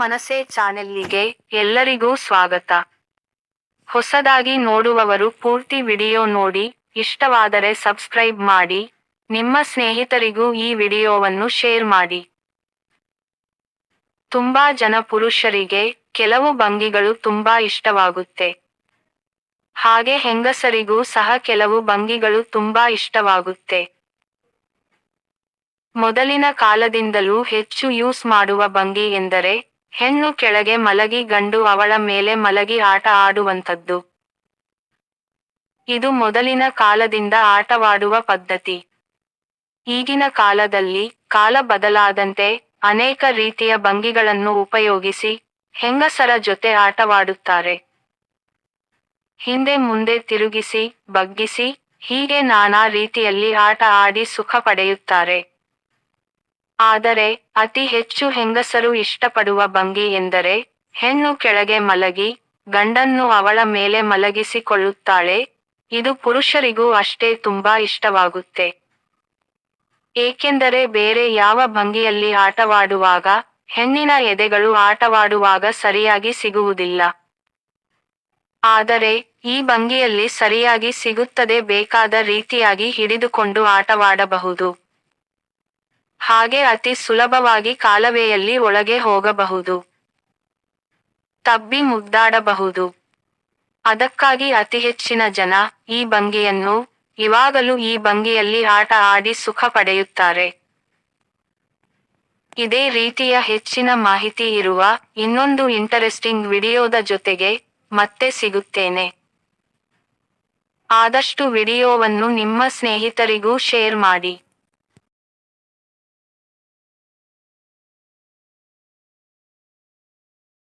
ಮನಸೆ ಚಾನೆಲ್ಗೆ ಎಲ್ಲರಿಗೂ ಸ್ವಾಗತ. ಹೊಸದಾಗಿ ನೋಡುವವರು ಪೂರ್ತಿ ವಿಡಿಯೋ ನೋಡಿ, ಇಷ್ಟವಾದರೆ ಸಬ್ಸ್ಕ್ರೈಬ್ ಮಾಡಿ, ನಿಮ್ಮ ಸ್ನೇಹಿತರಿಗೂ ಈ ವಿಡಿಯೋವನ್ನು ಶೇರ್ ಮಾಡಿ. ತುಂಬಾ ಜನ ಪುರುಷರಿಗೆ ಕೆಲವು ಭಂಗಿಗಳು ತುಂಬಾ ಇಷ್ಟವಾಗುತ್ತೆ. ಹಾಗೆ ಹೆಂಗಸರಿಗೂ ಸಹ ಕೆಲವು ಭಂಗಿಗಳು ತುಂಬಾ ಇಷ್ಟವಾಗುತ್ತೆ. ಮೊದಲಿನ ಕಾಲದಿಂದಲೂ ಹೆಚ್ಚು ಯೂಸ್ ಮಾಡುವ ಭಂಗಿ ಎಂದರೆ ಹೆಣ್ಣು ಕೆಳಗೆ ಮಲಗಿ ಗಂಡು ಅವಳ ಮೇಲೆ ಮಲಗಿ ಆಟ ಆಡುವಂಥದ್ದು. ಇದು ಮೊದಲಿನ ಕಾಲದಿಂದ ಆಟವಾಡುವ ಪದ್ಧತಿ. ಈಗಿನ ಕಾಲದಲ್ಲಿ ಕಾಲ ಬದಲಾದಂತೆ ಅನೇಕ ರೀತಿಯ ಭಂಗಿಗಳನ್ನು ಉಪಯೋಗಿಸಿ ಹೆಂಗಸರ ಜೊತೆ ಆಟವಾಡುತ್ತಾರೆ. ಹಿಂದೆ ಮುಂದೆ ತಿರುಗಿಸಿ, ಬಗ್ಗಿಸಿ ಹೀಗೆ ನಾನಾ ರೀತಿಯಲ್ಲಿ ಆಟ ಆಡಿ ಸುಖ ಪಡೆಯುತ್ತಾರೆ. ಆದರೆ ಅತಿ ಹೆಚ್ಚು ಹೆಂಗಸರು ಇಷ್ಟಪಡುವ ಭಂಗಿ ಎಂದರೆ ಹೆಣ್ಣು ಕೆಳಗೆ ಮಲಗಿ ಗಂಡನ್ನು ಅವಳ ಮೇಲೆ ಮಲಗಿಸಿಕೊಳ್ಳುತ್ತಾಳೆ. ಇದು ಪುರುಷರಿಗೂ ಅಷ್ಟೇ ತುಂಬಾ ಇಷ್ಟವಾಗುತ್ತೆ. ಏಕೆಂದರೆ ಬೇರೆ ಯಾವ ಭಂಗಿಯಲ್ಲಿ ಆಟವಾಡುವಾಗ ಹೆಣ್ಣಿನ ಎದೆಗಳು ಆಟವಾಡುವಾಗ ಸರಿಯಾಗಿ ಸಿಗುವುದಿಲ್ಲ. ಆದರೆ ಈ ಭಂಗಿಯಲ್ಲಿ ಸರಿಯಾಗಿ ಸಿಗುತ್ತದೆ ಬೇಕಾದ ರೀತಿಯಾಗಿ ಹಿಡಿದುಕೊಂಡು ಆಟವಾಡಬಹುದು. ಹಾಗೆ ಅತಿ ಸುಲಭವಾಗಿ ಕಾಲವೆಯಲ್ಲಿ ಒಳಗೆ ಹೋಗಬಹುದು. ತಬ್ಬಿ ಮುದ್ದಾಡಬಹುದು ಅದಕ್ಕಾಗಿ ಅತಿ ಹೆಚ್ಚಿನ ಜನ ಈ ಭಂಗಿಯನ್ನು ಇವಾಗಲೂ ಈ ಭಂಗಿಯಲ್ಲಿ ಆಟ ಆಡಿ ಸುಖ ಪಡೆಯುತ್ತಾರೆ. ಇದೇ ರೀತಿಯ ಹೆಚ್ಚಿನ ಮಾಹಿತಿ ಇರುವ ಇನ್ನೊಂದು ಇಂಟರೆಸ್ಟಿಂಗ್ ವಿಡಿಯೋದ ಜೊತೆಗೆ ಮತ್ತೆ ಸಿಗುತ್ತೇನೆ. ಆದಷ್ಟು ವಿಡಿಯೋವನ್ನು ನಿಮ್ಮ ಸ್ನೇಹಿತರಿಗೂ ಶೇರ್ ಮಾಡಿ.